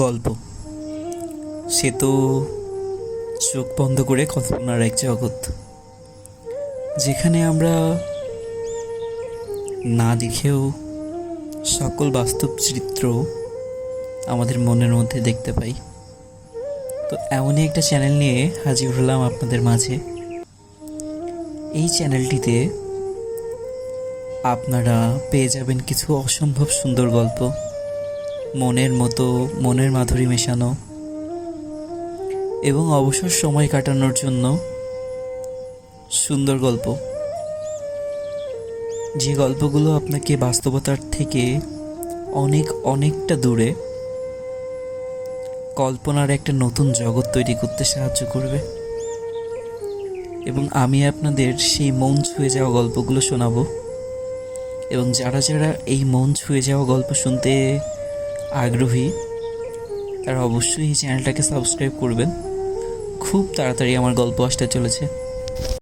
গল্প। সে তো চোখ বন্ধ করে কল্পনার এক জগৎ, যেখানে আমরা না দেখেও সকল বাস্তব চিত্র আমাদের মনের মধ্যে দেখতে পাই। তো এমনই একটা চ্যানেল নিয়ে হাজির হলাম আপনাদের মাঝে। এই চ্যানেলটিতে আপনারা পেয়ে যাবেন কিছু অসম্ভব সুন্দর গল্প। মনের মতো, মনের মাধুরী মেশানো এবং অবসর সময় কাটানোর জন্য সুন্দর গল্প। যে গল্পগুলো আপনাকে বাস্তবতার থেকে অনেক, অনেকটা দূরে কল্পনার একটা নতুন জগৎ তৈরি করতে সাহায্য করবে। এবং আমি আপনাদের সেই মন ছুঁয়ে যাওয়া গল্পগুলো শোনাবো। এবং যারা যারা এই মন ছুঁয়ে যাওয়া গল্প শুনতে আগ্রহী তারা অবশ্যই এই চ্যানেলটাকে সাবস্ক্রাইব করবেন। খুব তাড়াতাড়ি আমার গল্প আসতে চলেছে।